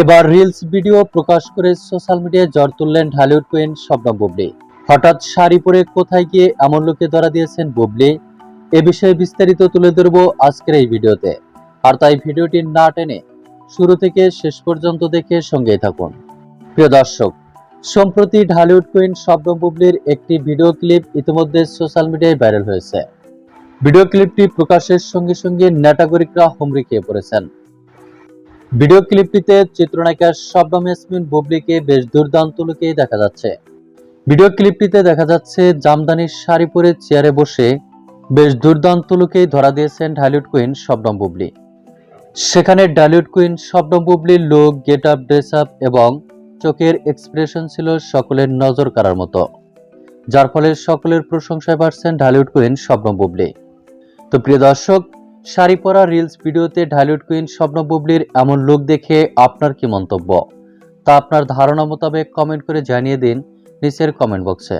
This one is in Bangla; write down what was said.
এবার রিলস ভিডিও প্রকাশ করে সোশ্যাল মিডিয়ায় জ্বর তুললেন ঢালিউড কুইন স্বপ্না বুবলি। হঠাৎ শাড়ি পরে কোথায় গিয়ে এমন লোকে ধরা দিয়েছেন বুবলি? এ বিষয়ে বিস্তারিত তুলে ধরব আজকের এই ভিডিওতে। আর তাই ভিডিওটি না টেনে শুরু থেকে শেষ পর্যন্ত দেখে সঙ্গেই থাকুন। প্রিয় দর্শক, সম্প্রতি ঢালিউড কুইন স্বপ্ন বুবলির একটি ভিডিও ক্লিপ ইতিমধ্যে সোশ্যাল মিডিয়ায় ভাইরাল হয়েছে। ভিডিও ক্লিপটি প্রকাশের সঙ্গে সঙ্গে নেটাগরিকরা হুমড়ি খেয়ে পড়েছেন। ভিডিও ক্লিপটিতে চিত্রনায়িকা শবনম ইয়াসমিন বুবলিকে বেশ দুর্দান্ত লুকেই দেখা যাচ্ছে। ভিডিও ক্লিপটিতে দেখা যাচ্ছে জামদানির শাড়ি পরে চেয়ারে বসে বেশ দুর্দান্ত লুকেই ধরা দিয়েছেন ঢালিউড কুইন শবনম বুবলি। সেখানে ঢালিউড কুইন শবনম বুবলির look get up dress up এবং চোখের এক্সপ্রেশন ছিল সকলের নজর কাড়ার মতো। যার ফলে সকলের প্রশংসায় পাচ্ছেন ঢালিউড কুইন শবনম বুবলি। তো প্রিয় দর্শক শাড়ি পরা রিলস ভিডিওতে ঢালিউড কুইন স্বপ্ন বুবলির এমন লুক দেখে আপনার কি মন্তব্য? তা আপনার ধারণা মোতাবেক কমেন্ট করে জানিয়ে দিন নিচের কমেন্ট বক্সে